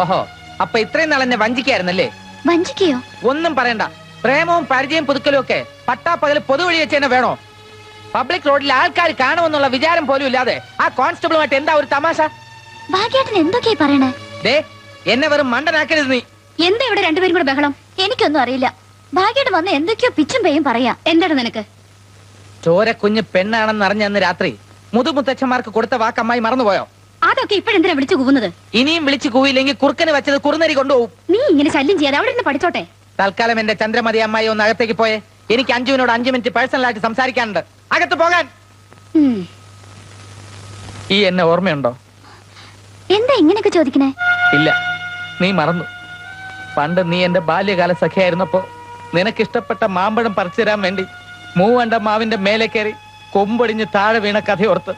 ഓഹോ അപ്പൊ ഇത്രയും നാൾ എന്നെ വഞ്ചിക്കായിരുന്നല്ലേ? വഞ്ചിക്കയോ? ഒന്നും പറയണ്ട. പ്രേമവും പരിചയം പുതുക്കലും ഒക്കെ പട്ടാപ്പകൽ പൊതുവഴി വെച്ച് തന്നെ വേണോ? പബ്ലിക് റോഡിൽ ആൾക്കാർ കാണുമെന്നുള്ള വിചാരം പോലും ഇല്ലാതെ ആ കോൺസ്റ്റബിളുമായിട്ട് എന്താ ഒരു തമാശ? ഭാഗ്യേട്ടൻ എന്തൊക്കെയാ പറയണേ? ദേ എന്നെ വെറും മണ്ടനാക്കരുത് നീ. എന്താ ഇവിടെ രണ്ടുപേരും കൂടെ ബഹളം? എനിക്കൊന്നും അറിയില്ല. ഭാഗ്യേട്ടൻ വന്ന് എന്തൊക്കെയോ പിച്ചും പേയും പറയാ. എന്താണ് നിനക്ക്? ചോര കുഞ്ഞ് പെണ്ണാണെന്ന് അറിഞ്ഞ അന്ന് രാത്രി മുതുമുത്തച്ഛന്മാർക്ക് കൊടുത്ത വാക്കമ്മായി മറന്നുപോയോ? അതൊക്കെ ഇപ്പോഴെന്തിനാ വിളിച്ചു കൂവുന്നത്? ഇനിയും വിളിച്ചു കൂവില്ലെങ്കിൽ കുറുക്കന് വെച്ചത് കുറുനരി കൊണ്ടുപോകും. നീ ഇങ്ങനെ ശല്യം ചെയ്യാതെ അവിടെ നിന്ന് പഠിച്ചോട്ടെ. തൽക്കാലം എന്റെ ചന്ദ്രമതി അമ്മായി ഒന്ന് അകത്തേക്ക് പോയേ. എനിക്ക് അഞ്ജുവിനോട് അഞ്ചു മിനിറ്റ് പേഴ്സണലായിട്ട് സംസാരിക്കാനുണ്ട്. അകത്ത് പോകാൻ. ഈ എന്നെ ഓർമ്മയുണ്ടോ? എന്താ ഇങ്ങനെയൊക്കെ ചോദിക്കണേ? ഇല്ല. നീ മറന്നു. പണ്ട് നീ എന്റെ ബാല്യകാല സഖിയായിരുന്നപ്പോ നിനക്കിഷ്ടപ്പെട്ട മാമ്പഴം പറിച്ചു തരാൻ വേണ്ടി മൂവണ്ട മാവിന്റെ മേലെ കയറി കൊമ്പൊടിഞ്ഞ് താഴെ വീണ കഥയോർത്ത്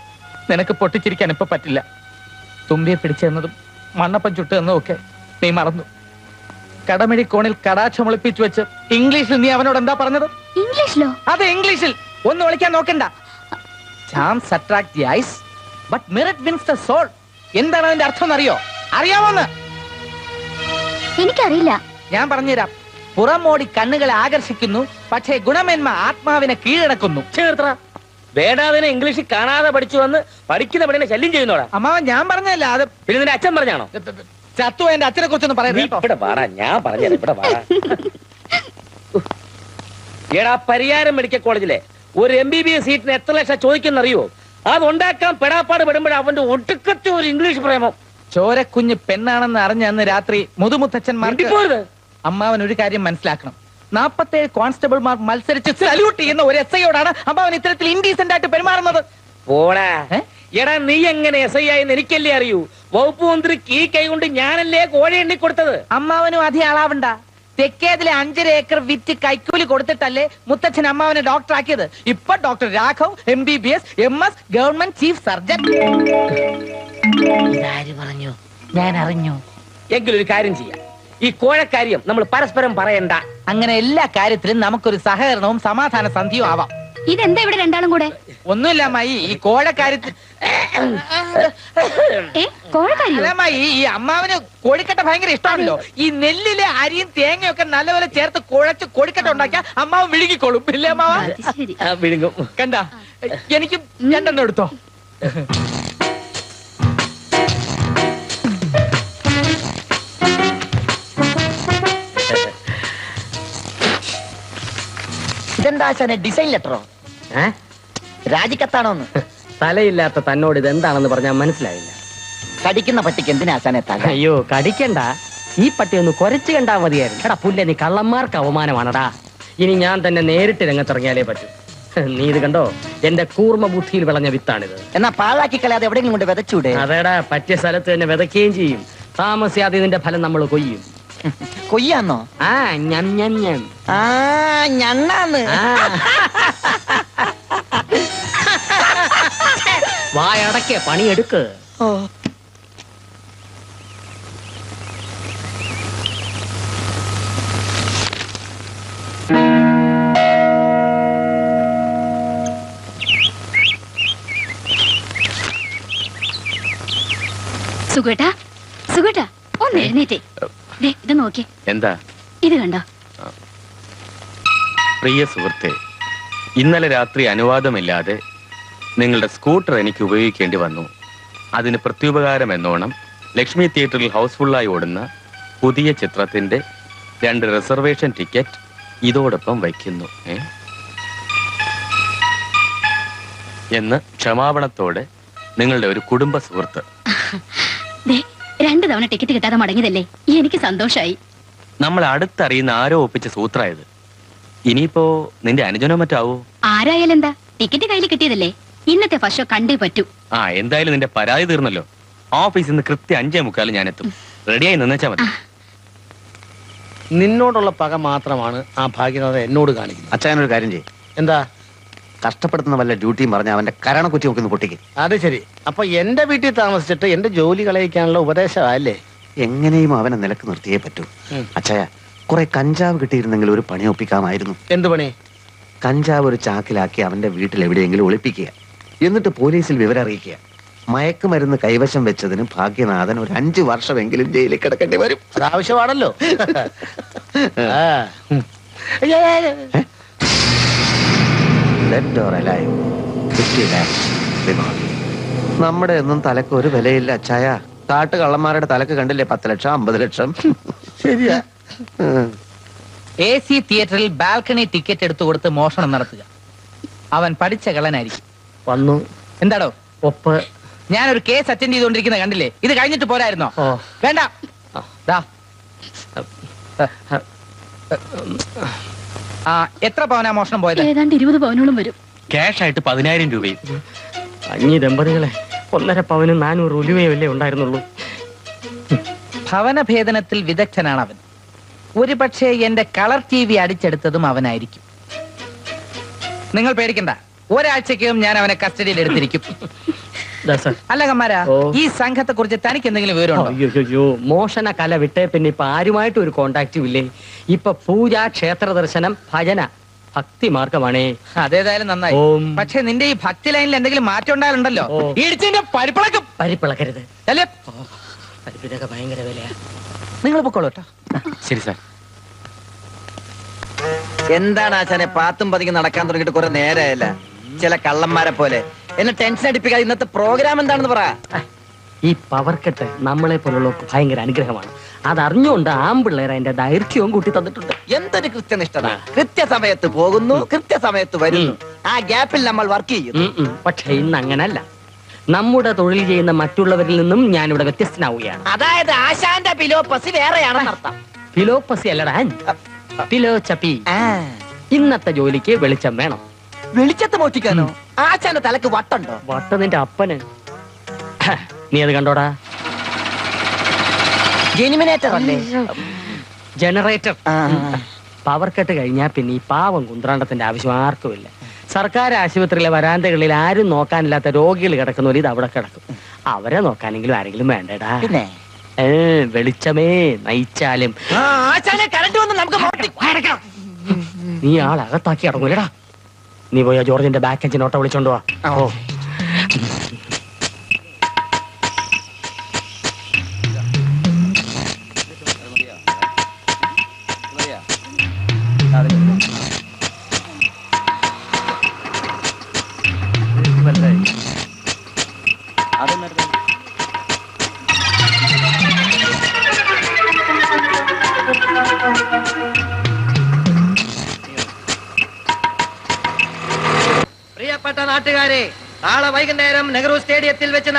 നിനക്ക് പൊട്ടിച്ചിരിക്കാൻ ഇപ്പൊ പറ്റില്ല. തുമ്പിയെ പിടിച്ചെന്നതും മണ്ണപ്പം ചുട്ടു എന്നതും ഒക്കെ നീ മറന്നു. കടമിഴി കോണിൽ കടാക്ഷമൊളിപ്പിച്ചു വെച്ച് ഇംഗ്ലീഷിൽ നീ അവനോട് എന്താ പറഞ്ഞത്? ഇംഗ്ലീഷിലോ? അത് ഇംഗ്ലീഷിൽ. ഒന്ന് വിളിക്കാൻ നോക്കണ്ട. Chance attract the eyes but merit wins the soul എന്താണ് അതിന്റെ അർത്ഥം എന്നറിയോ? അറിയാമോന്ന് എനിക്കറിയില്ല. ഞാൻ പറഞ്ഞുതരാം. പുറമോടി കണ്ണുകളെ ആകർഷിക്കുന്നു പക്ഷേ ഗുണമേന്മ ആത്മാവിനെ കീഴടക്കുന്നു. ചേർത്ര വേണ്ടാതിനെ ഇംഗ്ലീഷിൽ കാണാതെ പഠിച്ചു വന്ന് പഠിക്കുന്ന പണിനെ ശല്യം ചെയ്യുന്നോടാ അമ്മാവൻ ഞാൻ പറഞ്ഞല്ല അത്? പിന്നെ നിന്റെ അച്ഛൻ പറഞ്ഞാണോ? ചത്തു എന്റെ അച്ഛനെ കുറിച്ചൊന്നും പറയുന്നത് ഇവിടെ വാടാ ഞാൻ പറഞ്ഞത് ഇവിടെ വാടാ. എടാ പരിയാരം മെഡിക്കൽ കോളേജിലെ ഒരു എം ബി ബി എസ് സീറ്റിന് എത്ര ലക്ഷം ചോദിക്കുന്ന അറിയോ അത് ഉണ്ടാക്കാൻ പെടാപ്പാട് പെടുമ്പോഴേ അവന്റെ ഒടുക്കത്തെ ഒരു ഇംഗ്ലീഷ് പ്രേമം. ചോരക്കുഞ്ഞ് പെണ്ണാണെന്ന് അറിഞ്ഞ അന്ന് രാത്രി മുതുമുത്തച്ഛൻ. അമ്മാവൻ ഒരു കാര്യം മനസ്സിലാക്കണം. നാപ്പത്തേഴ് കോൺസ്റ്റബിൾമാർ മത്സരിച്ച് സല്യൂട്ട് ചെയ്യുന്ന ഒരു എസ് ഐയോടാണ് അമ്മാവൻ ഇത്തരത്തിൽ ഇൻഡീസെന്റ് ആയിട്ട് പെരുമാറുന്നത്. പോടാ. എടാ നീ എങ്ങനെ എസ് ഐ ആയെന്ന് എനിക്കല്ലേ അറിയൂ. വകുപ്പ് മന്ത്രി കീ കൈ കൊണ്ട് ഞാനല്ലേ കോഴ എണ്ണി കൊടുത്തത്? അമ്മാവനും അധികം ആളാവണ്ട. തെക്കേതിലെ അഞ്ചര ഏക്കർ വിറ്റ് കൈക്കൂലി കൊടുത്തിട്ടല്ലേ മുത്തച്ഛൻ അമ്മാവനെ ഡോക്ടർ ആക്കിയത്. ഇപ്പൊ doctor Raghav M B B S M S government chief surgeon ഇതാര് പറഞ്ഞു? ഞാൻ അറിഞ്ഞു. എങ്കിലൊരു കാര്യം ചെയ്യാം. ഈ കോഴക്കാര്യം നമ്മൾ പരസ്പരം പറയണ്ട. അങ്ങനെ എല്ലാ കാര്യത്തിലും നമുക്കൊരു സഹകരണവും സമാധാന സന്ധിയും ആവാം. ഇതെന്താ ഇവിടെ രണ്ടാളും കൂടെ? ഒന്നുമില്ല അമ്മായി. ഈ കോഴക്കാര്യത്തിൽ അമ്മായി ഈ അമ്മാവന് കോഴിക്കട്ട ഭയങ്കര ഇഷ്ടമാണല്ലോ. ഈ നെല്ലിലെ അരിയും തേങ്ങയൊക്കെ നല്ലപോലെ ചേർത്ത് കുഴച്ച് കോഴിക്കട്ട ഉണ്ടാക്കിയാ അമ്മാവ് വിഴുങ്ങിക്കോളും. ഇല്ലേ അമ്മാവ? വിഴുങ്ങും. കണ്ട? എനിക്ക് രണ്ടെണ്ണം എടുത്തോ? ആശാനെ ഡിസൈൻ ലെറ്ററോ രാജിക്കത്താണോന്ന്? തലയില്ലാത്ത തന്നോട് ഇത് എന്താണെന്ന് പറഞ്ഞാൽ മനസ്സിലായില്ല. കടിക്കുന്ന പട്ടിക്ക് എന്തിനാ ആശാനെ തല? അയ്യോ കടിക്കണ്ട. ഈ പട്ടി ഒന്ന് കുരച്ചു കണ്ടാ മതിയായിരുന്നു. എടാ പുല്ല നീ കള്ളന്മാർക്ക് അവമാനമാണടാ ഇനി ഞാൻ തന്നെ നേരിട്ട് രംഗത്തിറങ്ങിയാലേ പറ്റൂ. നീ ഇത് കണ്ടോ? എന്റെ കൂർമ്മ ബുദ്ധിയിൽ വിളഞ്ഞ വിത്താണിത്. എന്നാ പാഴാക്കി കളയാതെ എവിടെയെങ്കിലും കൊണ്ട് വിതച്ചൂടെ? അതേടാ പറ്റിയ സ്ഥലത്ത് തന്നെ വിതയ്ക്കുകയും ചെയ്യും. താമസിയാതെ ഇതിന്റെ ഫലം നമ്മൾ കൊയ്യും. കൊയ്യാന്നോ? ആ ഞാൻ ഞാൻ ഞാൻ ആ ഞണ്ണാന്ന്. വായടക്ക പണിയെടുക്ക്. ഓ. സുഖേട്ടാ സുഖേട്ടാ ഒന്ന് എഴുന്നേറ്റേ. ഇത് നോക്കി. എന്താ? ഇത് കണ്ടോ? പ്രിയ സുഹൃത്തെ ഇന്നലെ രാത്രി അനുവാദമില്ലാതെ നിങ്ങളുടെ സ്കൂട്ടർ എനിക്ക് ഉപയോഗിക്കേണ്ടി വന്നു. അതിന് പ്രത്യുപകാരം എന്നോണം ലക്ഷ്മി തിയേറ്ററിൽ ഹൗസ്ഫുള്ളായി ഓടുന്ന പുതിയ ചിത്രത്തിന്റെ രണ്ട് റിസർവേഷൻ ടിക്കറ്റ് ഇതോടൊപ്പം വയ്ക്കുന്നു ഏ? എന്ന് ക്ഷമാപണത്തോടെ നിങ്ങളുടെ ഒരു കുടുംബ സുഹൃത്ത്. രണ്ടു തവണ ടിക്കറ്റ് കിട്ടാതെ മടങ്ങിയതല്ലേ? എനിക്ക് സന്തോഷമായി നമ്മൾ അടുത്തറിയുന്ന ആരോ ഒപ്പിച്ച സൂത്രായത്. ഇനിയിപ്പോ നിന്റെ അനുജനോ മറ്റാവോ? ആരായാലും എന്താ? ടിക്കറ്റ് കയ്യിൽ കിട്ടിയതല്ലേ? ഇന്നത്തെ ഫസ്റ്റ് ഷോ കണ്ടേ പറ്റൂ. ആ എന്തായാലും നിന്റെ പരാതി തീർന്നല്ലോ. ഓഫീസിൽ നിന്ന് കൃത്യം അഞ്ചേ മുക്കാലും ഞാൻ എത്തും റെഡിയായി നിന്നേച്ചാ മതി. നിന്നോടുള്ള പക മാത്രമാണ് ആ ഭാഗ്യനാഥ എന്നോട് കാണിക്കുന്നത്. അച്ഛനൊരു കാര്യം ചെയ്യും. എന്താ? കഷ്ടപ്പെടുത്തുന്ന വല്ല ഡ്യൂട്ടിയും പറഞ്ഞ അവന്റെ കരണക്കുറ്റി നോക്കുന്നു പൊട്ടിക്ക്. അത് ശരി. അപ്പൊ എന്റെ വീട്ടിൽ താമസിച്ചിട്ട് എന്റെ ജോലി കളയിക്കാനുള്ള ഉപദേശമല്ലേ എങ്ങനെയും അവനെ നിലയ്ക്ക് നിർത്തിയേ പറ്റൂ. അച്ഛയ കുറെ കഞ്ചാവ് കിട്ടിയിരുന്നെങ്കിൽ ഒരു പണി ഒപ്പിക്കാമായിരുന്നു. എന്ത് പണി? കഞ്ചാവ് ഒരു ചാക്കിലാക്കി അവന്റെ വീട്ടിൽ എവിടെയെങ്കിലും ഒളിപ്പിക്കുക. എന്നിട്ട് പോലീസിൽ വിവരം അറിയിക്കുക. മയക്കുമരുന്ന് കൈവശം വെച്ചതിന് ഭാഗ്യനാഥൻ ഒരു അഞ്ചു വർഷമെങ്കിലും ജയിലിൽ കിടക്കേണ്ടി വരും. അത് ആവശ്യമാണല്ലോ. ആ. ഓർ അലൈവ് ഏയ്. Dead or alive, 50 lakhs reward. നമ്മുടെ ഒന്നും തലക്ക് ഒരു വിലയില്ല അച്ചായ. കാട്ട് കള്ളന്മാരുടെ തലക്ക് കണ്ടില്ലേ? പത്ത് ലക്ഷം അമ്പത് ലക്ഷം. ശരിയാ. എ സി തിയേറ്ററിൽ ബാൽക്കണി ടിക്കറ്റ് എടുത്തു കൊടുത്ത് മോഷണം നടത്തുക. അവൻ പഠിച്ച കളനായിരിക്കും വന്നു. എന്താടോ? ഒപ്പ്. ഞാനൊരു കേസ് അറ്റൻഡ് ചെയ്തുകൊണ്ടിരിക്കുന്ന കണ്ടില്ലേ? ഇത് കഴിഞ്ഞിട്ട് പോരായിരുന്നോ? ഓ. വേണ്ട. ദാ. ആ എത്ര പവനാ മോഷണം പോയത്? ഏതാണ്ട് ഇരുപത് പവനോളം വരും. ക്യാഷ് ആയിട്ട് പതിനായിരം രൂപയും. അഞ്ഞി ദമ്പതികളെ ഒന്നര പവനും നാനൂറ് ഉലുവയല്ലേ ഉണ്ടായിരുന്നുള്ളൂ. ഭവനഭേദനത്തിൽ വിദഗ്ധനാണ് അവൻ ഒരു പക്ഷേ എന്റെ കളർ ടി വി അടിച്ചെടുത്തതും അവനായിരിക്കും. നിങ്ങൾ പേടിക്കണ്ട. ഒരാഴ്ചക്കകം ഞാൻ അവനെ കസ്റ്റഡിയിൽ എടുത്തിരിക്കും. അല്ല കമാരാ ഈ സംഘത്തെ കുറിച്ച് തനിക്ക് എന്തെങ്കിലും വിവരമുണ്ടോ? അയ്യോ അയ്യോ മോഷണ കല വിട്ടേ പിന്നെ ഇപ്പൊ ആരുമായിട്ടും ഒരു കോണ്ടാക്റ്റും ഇല്ലേ? ഇപ്പൊ പൂജ ക്ഷേത്ര ദർശനം ഭജന ഭക്തി മാർഗമാണേ. അതേതായാലും നന്നായി. പക്ഷെ നിന്റെ ഈ ഭക്തി ലൈനിൽ എന്തെങ്കിലും മാറ്റം ഉണ്ടായാലുണ്ടല്ലോ. ഇടിച്ചിന്റെ പരിപ്പിളക്കും. പരിപ്പിളക്കരുത്. അല്ലേ? പരിപ്പിനൊക്കെ ഭയങ്കര വിലയാ. നിങ്ങൾ പൊക്കോളൂട്ടോ. ശരി സാർ. എന്താണ് ആശാനെ പാത്തും പതിക്കും നടക്കാൻ തുടങ്ങിയിട്ട് കുറെ നേരമായല്ല ചില കള്ളന്മാരെ പോലെ. എന്നെ ടെൻഷൻ അടിപ്പിക്കാതെ ഇന്നത്തെ പ്രോഗ്രാം എന്താണെന്ന് പറ. ഈ പവർ കട്ട് നമ്മളെ പോലുള്ളവർക്ക് ഭയങ്കര അനുഗ്രഹമാണ്. അതറിഞ്ഞുകൊണ്ട് ആമ്പിള്ളേർ അതിന്റെ ദൈർഘ്യവും കൂട്ടി തന്നിട്ടുണ്ട്. എന്തൊരു കൃത്യനിഷ്ഠത. കൃത്യസമയത്ത് പോകുന്നു കൃത്യസമയത്ത് വരുന്നു. ആ ഗ്യാപ്പിൽ നമ്മൾ വർക്ക് ചെയ്യും പക്ഷെ ഇന്ന് അങ്ങനല്ല. നമ്മുടെ തൊഴിൽ ചെയ്യുന്ന മറ്റുള്ളവരിൽ നിന്നും ഞാനിവിടെ വ്യത്യസ്തനാവുകയാണ്. അതായത് ആശാന്റെ പിലോപ്പസി വേറെയാണെന്നർത്ഥം ഫിലോപ്പസി അല്ലടാ. ഫിലോചപ്പി ഇന്നത്തെ ജോലിക്ക് വെളിച്ചം വേണം. വെളിച്ചത്ത് മോഷ്ടിക്കാനോ? ആശാന്റെ തലക്ക് വട്ടുണ്ടോ? വട്ട നിന്റെ അപ്പന്. നീ അത് കണ്ടോടാ. ജെനിമിനേറ്റർ അല്ലേ? ജനറേറ്റർ പവർ കട്ട് കഴിഞ്ഞാൽ പിന്നെ ഈ പാവം കുന്ത്രാണ്ടത്തിന്റെ ആവശ്യം ആർക്കുമില്ല സർക്കാർ ആശുപത്രിയിലെ വരാന്തകളിൽ ആരും നോക്കാനില്ലാത്ത രോഗികൾ കിടക്കുന്ന ഒരു ഇത് അവിടെ കിടക്കും. അവരെ നോക്കാനെങ്കിലും ആരെങ്കിലും വേണ്ടടാ. പിന്നെ? ഏ വെളിച്ചമേ നയിച്ചാലും. ആ, ആശാനെ കറണ്ട് വന്ന് നമുക്ക് മോഷ്ടി- നീ ആളകത്താക്കി ഇറങ്ങൂലടാ. നീ പോയ ജോർജിന്റെ ബാക്ക് എഞ്ചിൻ ഓട്ടോ വിളിച്ചോണ്ട് വാ. ഓ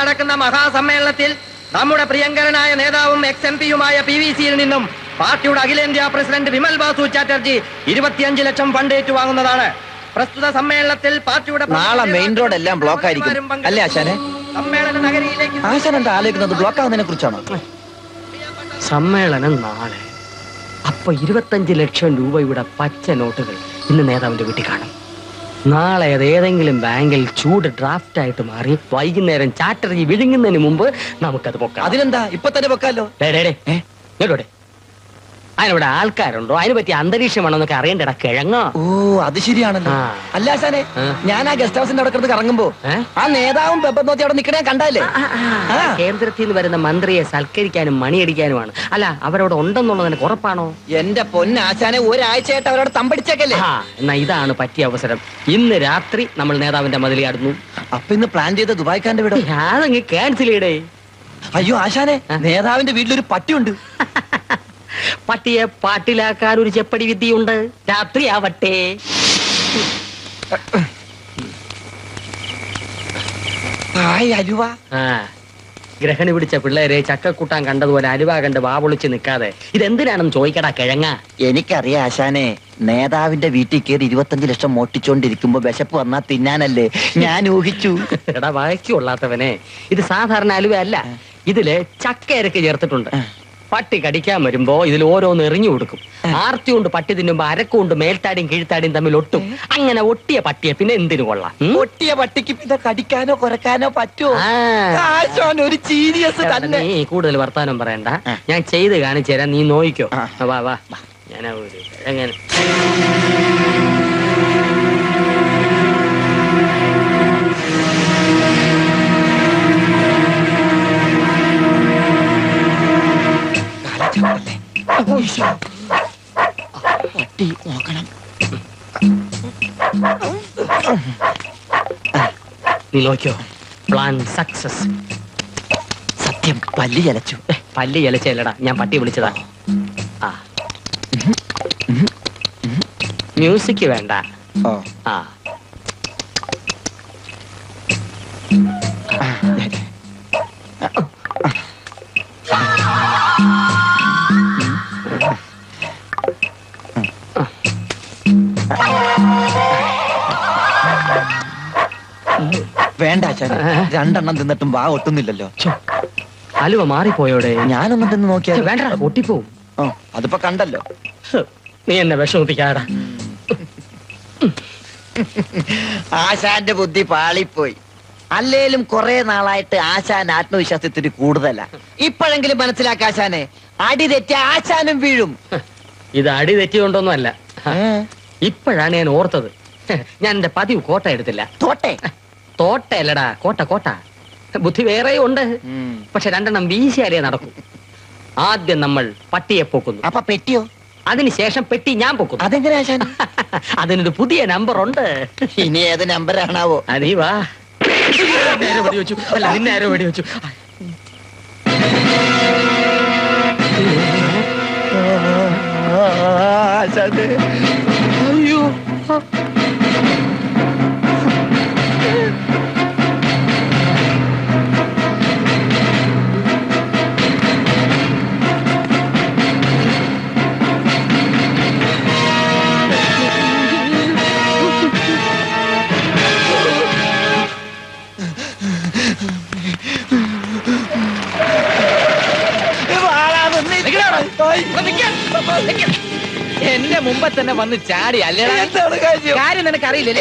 നടക്കുന്ന മഹാസമ്മേളനത്തിൽ നമ്മുടെ പ്രിയങ്കരനായ നേതാവും എക്സ് എം പിയുമായ പി വി സിയിൽ നിന്നും പാർട്ടിയുടെ അഖിലേന്ത്യാ പ്രസിഡന്റ് വിമൽ ബാസു ചാറ്റർജി ഇരുപത്തിയഞ്ച് ലക്ഷം ഫണ്ട് ഏറ്റുവാങ്ങുന്നതാണ്. പ്രസ്തുത സമ്മേളനത്തിൽ പാർട്ടിയുടെ നാളെ മെയിൻ റോഡ് എല്ലാം ബ്ലോക്ക് ആയിരിക്കും. അല്ലേ ആശാനെ? സമ്മേളന നഗരിയിലേക്ക് ആശാൻ എന്താ ആലോചിക്കുന്നത്? ബ്ലോക്ക് ആവുന്നതിനെ കുറിച്ചാണോ? സമ്മേളനം നാളെ. അപ്പൊ ഇരുപത്തഞ്ച് ലക്ഷം രൂപയുടെ പച്ച നോട്ടുകൾ ഇന്ന് നേതാവിന്റെ വീട്ടിൽ കാണും. നാളെ അത് ഏതെങ്കിലും ബാങ്കിൽ ചൂട് ഡ്രാഫ്റ്റ് ആയിട്ട് മാറി വൈകുന്നേരം ചാറ്റർജി വിഴുങ്ങുന്നതിന് മുമ്പ് നമുക്കത് പൊക്കാം. അതിനെന്താ? ഇപ്പൊ തന്നെ പൊക്കാലോ. ഡേ, ഡേ, ഡേ. ഇങ്ങോട്ട് അതിനിവിടെ ആൾക്കാരുണ്ടോ? അതിനെ പറ്റി അന്തരീക്ഷമാണെന്നൊക്കെ അറിയണ്ടടാ കിഴങ്ങോ? ഓ അത് ശരിയാണല്ലോ. അല്ല സാനെ ഞാൻ ആ ഗസ്റ്റ് ഹൗസിന്റെ അവിടെ കിടന്ന് കറങ്ങുമ്പോ ആ നേതാവും പെപ്പം നോത്തി അവിടെ നിക്കണേ കണ്ടല്ലേ. കേന്ദ്രത്തിൽ നിന്ന് വരുന്ന മന്ത്രിയെ സൽക്കരിക്കാനും മണിയടിക്കാനുമാണ്. അല്ല അവരവിടെ ഉണ്ടെന്നുള്ളത് എനിക്ക് ഉറപ്പാണോ? എന്റെ പൊന്നാശാനെ ഒരാഴ്ചയായിട്ട് അവരോട് തമ്പടിച്ചേക്കല്ലേ? എന്നാ ഇതാണ് പറ്റിയ അവസരം. ഇന്ന് രാത്രി നമ്മൾ നേതാവിന്റെ മതിലി ആടുന്നു അപ്പൊ ഇന്ന് പ്ലാൻ ചെയ്ത ദുബായ്ക്കാന്റെ വീട്? ഞാനങ്ങ് ക്യാൻസൽ ചെയ്യടേ. അയ്യോ ആശാനെ നേതാവിന്റെ വീട്ടിലൊരു പട്ടിയുണ്ട്. പട്ടിയെ പാട്ടിലാക്കാൻ ഒരു ചെപ്പടി വിദ്യയുണ്ട്. രാത്രിയാവട്ടെ ആ ഗ്രഹണി പിടിച്ച പിള്ളേരെ ചക്കക്കൂട്ടാൻ കണ്ടതുപോലെ അലുവ കണ്ട് വാവൊളിച്ച് നിൽക്കാതെ. ഇതെന്തിനാണെന്ന് ചോദിക്കടാ കിഴങ്ങ. എനിക്കറിയാം ആശാനെ നേതാവിന്റെ വീട്ടിൽ കയറി ഇരുപത്തഞ്ച് ലക്ഷം മോട്ടിച്ചോണ്ടിരിക്കുമ്പോ വിശപ്പ് വന്നാ തിന്നാനല്ലേ. ഞാൻ ഊഹിച്ചു. എടാ വായിക്കൊള്ളാത്തവനെ ഇത് സാധാരണ അലുവ അല്ല. ഇതിൽ ചക്കയരക്ക് ചേർത്തിട്ടുണ്ട്. പട്ടി കടിക്കാൻ വരുമ്പോ ഇതിൽ ഓരോന്ന് എറിഞ്ഞു കൊടുക്കും. ആർത്തി കൊണ്ട് പട്ടി തിന്നുമ്പോ അരക്കുകൊണ്ട് മേൽത്താടിയും കീഴ്ത്താടിയും തമ്മിൽ ഒട്ടും. അങ്ങനെ ഒട്ടിയ പട്ടിയെ പിന്നെ എന്തിനു കൊള്ളാം? ഒട്ടിയ പൊട്ടിയ പട്ടിക്ക് പിന്നെ കടിക്കാനോ കുറക്കാനോ പറ്റുമോ? ആ. ഒരു സീരിയസ് തന്നെ. നീ കൂടുതൽ വർത്താനം പറയണ്ട. ഞാൻ ചെയ്ത് കാണിച്ചു തരാം. നീ നോയിക്കോ. ആ. വാ വാ ഞാൻ ഒരു എങ്ങനെ? പട്ടി നോക്കണം നീ നോക്കിയോ? പ്ലാൻ സക്സസ് സത്യം പല്ലി ചലച്ചു പല്ലി ചലച്ചല്ലടാ ഞാൻ പട്ടി വിളിച്ചതാ. ആ. മ്യൂസിക് വേണ്ട. ആ. വേണ്ട ആശാനെ രണ്ടെണ്ണം തിന്നിട്ടും വാ ഒട്ടുന്നില്ലല്ലോ. അലുവ മാറിപ്പോയോടെ. ഞാനൊന്നും തിന്ന് നോക്കിയാ വേണ്ട ഒട്ടിപ്പോവും ആ അതിപ്പോ കണ്ടല്ലോ. നീ എന്നെ വിഷമിപ്പിക്കാടാ. ആശാന്റെ ബുദ്ധി പാളിപ്പോയി. അല്ലേലും കുറെ നാളായിട്ട് ആശാൻ ആത്മവിശ്വാസത്തിന് കൂടുതലാ. ഇപ്പോഴെങ്കിലും മനസ്സിലാക്ക ആശാനെ അടി തെറ്റ ആശാനും വീഴും. ഇത് അടി തെറ്റിയോണ്ടൊന്നും അല്ല ഇപ്പോഴാണ് ഞാൻ ഓർത്തത്. ഞാൻ എന്റെ പതിവ് കോട്ട എടുത്തില്ല. തോട്ടെ? തോട്ടയല്ലടാ കോട്ട കോട്ട. ബുദ്ധി വേറെ ഉണ്ട് പക്ഷെ രണ്ടെണ്ണം വീശിയാലേ നടക്കും. ആദ്യം നമ്മൾ പട്ടിയെ പൊക്കുന്നു. അപ്പൊ പെട്ടിയോ? അതിനുശേഷം പെട്ടി ഞാൻ പൊക്കുന്നു. അതെങ്ങനെയാ അതിനൊരു പുതിയ നമ്പർ ഉണ്ട് ഇനി ഏത് നമ്പറാണാവോ അതീ വാ. അല്ല നിന്നെ ആരോ വെടിവെച്ചു അയ്യോ. എന്റെ മുമ്പ് തന്നെ വന്ന് ചാടി അല്ലേടാ? കാര്യം? നിനക്ക് അറിയില്ലേ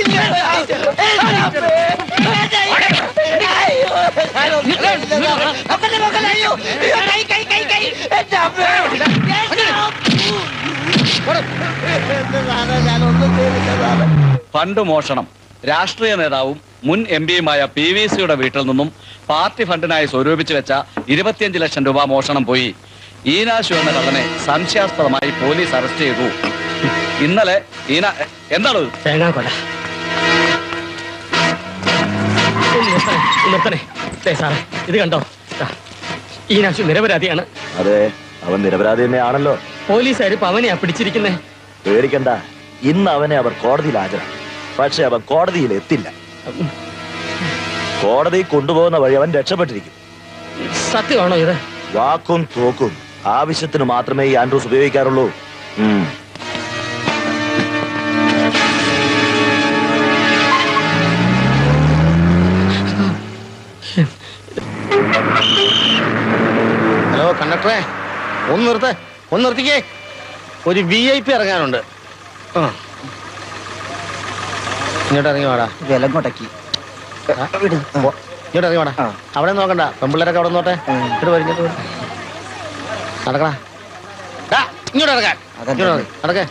ഫണ്ട് മോഷണം. രാഷ്ട്രീയ നേതാവും മുൻ എം പിയുമായ പി വി സിയുടെ വീട്ടിൽ നിന്നും പാർട്ടി ഫണ്ടിനായി സ്വരൂപിച്ചു വെച്ച ഇരുപത്തിയഞ്ച് ലക്ഷം രൂപ മോഷണം പോയി. ഈനാശു എന്ന കള്ളനെ സംശയാസ്പദമായി പോലീസ് അറസ്റ്റ് ചെയ്തു. ഇന്നലെ ഈന എന്താണ്? തേങ്ങാക്കൊല. നിർത്തണേ, സാറേ ഇത് കണ്ടോ? ഈനാശു നിരപരാധിയാണ്. അതെ അവൻ നിരപരാധി തന്നെയാണല്ലോ. പോലീസുകാർ ഇപ്പൊ അവനെയാ പിടിച്ചിരിക്കുന്നേ? പേടിക്കണ്ട. ഇന്ന് അവനെ അവർ കോടതിയിൽ ഹാജരാക്കും. പക്ഷെ അവൻ കോടതിയിൽ എത്തില്ല. കോടതി കൊണ്ടുപോകുന്ന വഴി അവൻ രക്ഷപ്പെട്ടിരിക്കും. സത്യമാണോ ഇത്? വാക്കും തോക്കും. ആവശ്യത്തിന് മാത്രമേ ഈ ആൻഡ്രൂസ് ഉപയോഗിക്കാറുള്ളൂ. ഹലോ കണ്ടക്ടറെ. ഒന്ന് നിർത്ത ഒന്ന് നിർത്തിക്കേ. ഒരു വി ഐ പി ഇറങ്ങാനുണ്ട്. ഇങ്ങോട്ട് ഇറങ്ങി വാടാ. വില കൊടക്കി ആ, വിട്. ഇങ്ങോട്ട് ഇറങ്ങി വാടാ. അവിടെ നോക്കണ്ട. പെമ്പിള്ളേരൊക്കെ അവിടെ നോട്ടെ ഇങ്ങോട്ട് വരിഞ്ഞിട്ട് ഇങ്ങോട്ട് വരും. നടക്കടാ. ഇങ്ങോട്ട് നടക്കാൻ. നടക്കേ.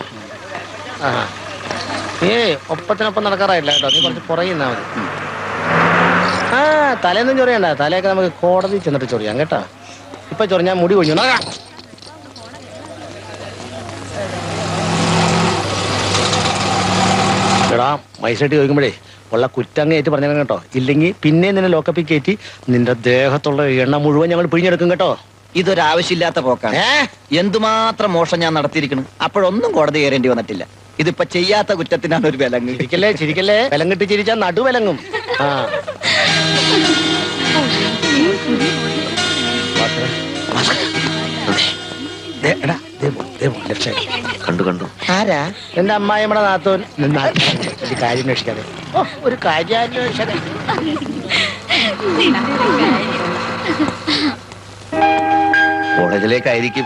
ആ. നീ ഒപ്പത്തിനൊപ്പം നടക്കാറായില്ല കേട്ടോ. നീ കുറച്ച് പുറകിന്നാ മതി. ആ തലേന്നും ചൊറിയണ്ട. തലയൊക്കെ നമുക്ക് കോടതി ചെന്നിട്ട് ചൊറിയാം കേട്ടോ. ഇപ്പൊ ചൊറിഞ്ഞാൽ മുടി കൊഴിഞ്ഞു. നടക്കാം. എടാ മൈസൈറ്റ് ചോദിക്കുമ്പോഴേ ഉള്ള കുറ്റങ്ങ് ഏറ്റ് പറഞ്ഞേക്കാം കേട്ടോ. ഇല്ലെങ്കിൽ പിന്നെ നിന്നെ ലോക്കപ്പിൽ കയറ്റി നിന്റെ ദേഹത്തുള്ള എണ്ണ മുഴുവൻ ഞങ്ങൾ പിഴിഞ്ഞെടുക്കും കേട്ടോ. ഇതൊരാവശ്യമില്ലാത്ത പോക്കാണ്. എന്തുമാത്രം മോഷം ഞാൻ നടത്തിയിരിക്കണം അപ്പോഴൊന്നും കോടതി കയറേണ്ടി വന്നിട്ടില്ല. ഇതിപ്പോ ചെയ്യാത്ത കുറ്റത്തിനാണ് ഒരു വിലങ്ങ്. ചിരിക്കല്ലേ ചിരിക്കല്ലേ? വിലങ്ങിട്ട് കിട്ടി ചിരിച്ചാൽ നടുവിലങ്ങും കണ്ടു കണ്ടു. ആരാ? എന്റെ അമ്മായിമ്മടെ നാത്തോൻ. ഒരു കാര്യം അന്വേഷിക്കാതെ. ഓ ഒരു കാര്യാന്വേഷകൻ കോളേജിലേക്കായിരിക്കും.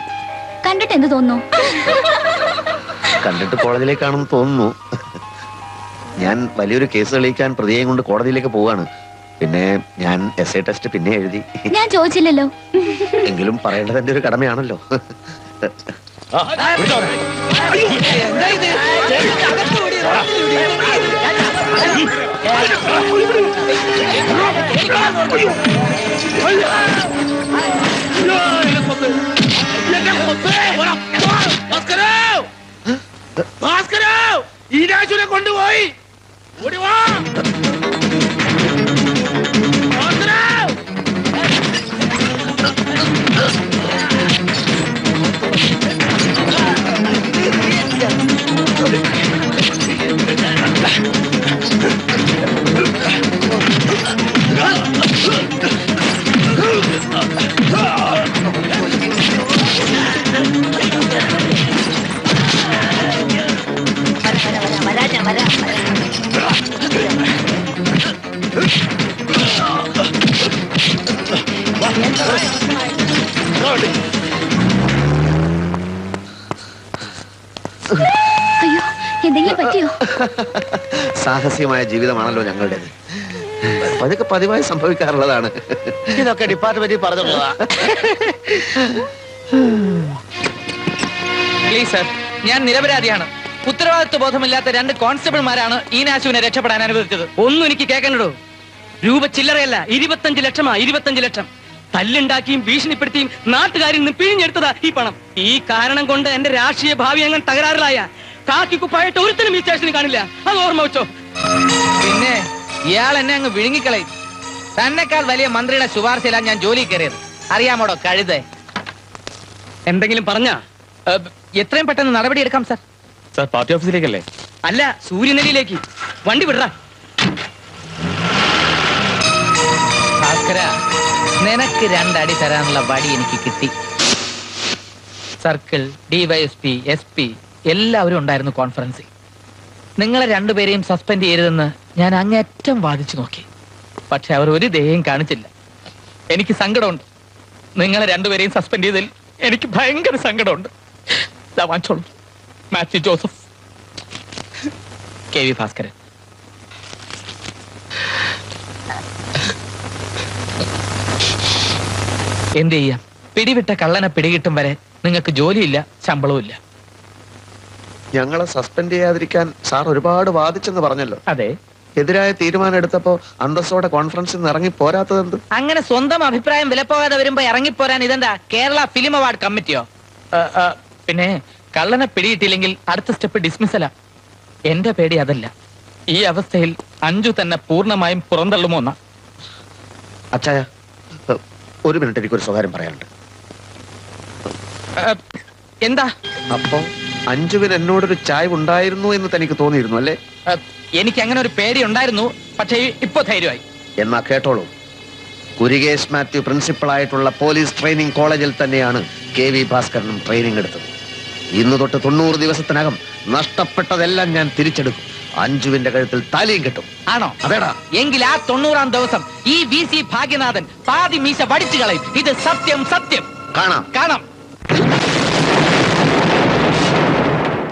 കണ്ടിട്ട് എന്ത് തോന്നുന്നു? കണ്ടിട്ട് കോളേജിലേക്കാണെന്ന് തോന്നുന്നു. ഞാൻ വലിയൊരു കേസ് തെളിയിക്കാൻ പ്രതിയെയും കൊണ്ട് കോടതിയിലേക്ക് പോവാണ്. പിന്നെ ഞാൻ എസ് ഐ ടെസ്റ്റ് പിന്നെ എഴുതി. ഞാൻ ചോദിച്ചില്ലല്ലോ. എങ്കിലും പറയേണ്ടത് എന്റെ ഒരു കടമയാണല്ലോ. José! Chega, José! Bora! Bhaskar Rao Bhaskar Rao ఈ రాజునే కొండు పోయి ఓడివా భాస్కరావు അയ്യോ എന്തെങ്കിലും പറ്റിയോ? സാഹസികമായ ജീവിതമാണല്ലോ ഞങ്ങളുടേത്. അതൊക്കെ പതിവായി സംഭവിക്കാറുള്ളതാണ്. ഇതൊക്കെ ഡിപ്പാർട്ട്മെന്റിൽ പറഞ്ഞുള്ളതാ പ്ലീസ് സർ ഞാൻ നിരപരാധിയാണ്. ഉത്തരവാദിത്വ ബോധമില്ലാത്ത രണ്ട് കോൺസ്റ്റബിൾമാരാണ് ഈ നാശുവിനെ രക്ഷപ്പെടാൻ അനുവദിച്ചത്. ഒന്നും എനിക്ക് കേൾക്കണ്ടോ രൂപ ചില്ലറയല്ല ഇരുപത്തഞ്ച് ലക്ഷമാ ഇരുപത്തഞ്ച് ലക്ഷം. തല്ലുണ്ടാക്കിയും ഭീഷണിപ്പെടുത്തിയും നാട്ടുകാരിൽ നിന്ന് പിഴിഞ്ഞെടുത്തതാ ഈ പണം. ഈ കാരണം കൊണ്ട് എന്റെ രാഷ്ട്രീയ ഭാവി അങ്ങനെ തകരാറിലായ കാക്കി കുപ്പായിട്ട് ഒരുത്തനും ഈ സ്റ്റേഷനിൽ കാണില്ല. അത് ഓർമ്മ വെച്ചോ. പിന്നെ ഇയാൾ എന്നെ അങ്ങ് വിഴുങ്ങിക്കളയും. തന്നെക്കാൾ വലിയ മന്ത്രിയുടെ ശുപാർശയിലാണ് ഞാൻ ജോലി കയറിയത്. അറിയാമോടോ കഴുതേ? എന്തെങ്കിലും പറഞ്ഞ? എത്രയും പെട്ടെന്ന് നടപടി എടുക്കാം സാർ. സാർ പാർട്ടി ഓഫീസിലേക്കല്ലേ? അല്ല സൂര്യനെല്ലിയിലേക്ക്. വണ്ടി വിടറാ. നിനക്ക് രണ്ടടി തരാനുള്ള വടി എനിക്ക് കിട്ടി. സർക്കിൾ ഡിവൈഎസ്പി എസ് പി എല്ലാവരും ഉണ്ടായിരുന്നു കോൺഫറൻസിൽ. നിങ്ങളെ രണ്ടുപേരെയും സസ്പെൻഡ് ചെയ്യരുതെന്ന് ഞാൻ അങ്ങേറ്റം വാദിച്ചു നോക്കി. പക്ഷെ അവർ ഒരു ദയയും കാണിച്ചില്ല. എനിക്ക് സങ്കടമുണ്ട്. നിങ്ങളെ രണ്ടുപേരെയും സസ്പെൻഡ് ചെയ്തതിൽ എനിക്ക് ഭയങ്കര സങ്കടമുണ്ട്. വാങ്ങിച്ചോളൂ. Mathew Joseph. K V Bhaskaran. എന്ത് ചെയ്യാം? പിടിവിട്ട കള്ളനെ പിടികിട്ടും വരെ നിങ്ങൾക്ക് ജോലിയില്ല ശമ്പളവും ഇല്ല. ഞങ്ങളെ സസ്പെൻഡ് ചെയ്യാതിരിക്കാൻ സാർ ഒരുപാട് വാദിച്ചെന്ന് പറഞ്ഞല്ലോ. അതെ. എതിരായ തീരുമാനം എടുത്തപ്പോ അന്തസ്സോടെ കോൺഫറൻസിൽ നിന്ന് ഇറങ്ങി പോരാത്തതെന്ത് അങ്ങനെ സ്വന്തം അഭിപ്രായം വിലപ്പോകാതെ വരുമ്പോ ഇറങ്ങിപ്പോരാൻ ഇതെന്താ? കേരള ഫിലിം അവാർഡ് കമ്മിറ്റിയോ? പിന്നെ കള്ളനെ പിടിയിട്ടില്ലെങ്കിൽ അടുത്ത സ്റ്റെപ്പ് ഡിസ്മിസല എന്റെ പേടി അതല്ല. ഈ അവസ്ഥയിൽ അഞ്ചു തന്നെ പൂർണമായും പുറന്തള്ളുമോ എന്നാ. അച്ചായ ഒരു മിനിറ്റ് എനിക്കൊരു സ്വകാര്യം പറയാനുണ്ട്. എന്താ? അപ്പോ അഞ്ജുവിന് എന്നോടൊരു ചായ ഉണ്ടായിരുന്നു എന്ന് തനിക്ക് തോന്നിയിരുന്നു അല്ലേ? എനിക്ക് അങ്ങനെ ഒരു പേടി ഉണ്ടായിരുന്നു പക്ഷേ ഇപ്പൊ ധൈര്യമായി. എന്നാ കേട്ടോളൂ. കുരികേഷ് മാത്യു പ്രിൻസിപ്പൾ ആയിട്ടുള്ള പോലീസ് ട്രെയിനിങ് കോളേജിൽ തന്നെയാണ് കെ വി ഭാസ്കരനും ട്രെയിനിങ് എടുത്തത്. ഇന്ന് തൊട്ട് തൊണ്ണൂറ് ദിവസത്തിനകം നഷ്ടപ്പെട്ടതെല്ലാം ഞാൻ തിരിച്ചെടുക്കും. അഞ്ജുവിന്റെ കഴുത്തിൽ താലിയും കിട്ടും. ആണോ? അതേടാ. എങ്കിൽ ആ തൊണ്ണൂറാം ദിവസം ഈ വി സി ഭാഗ്യനാഥൻ പാതി മീശ വടിച്ചു കളയും. ഇത് സത്യം സത്യം. കാണാം. കാണാം.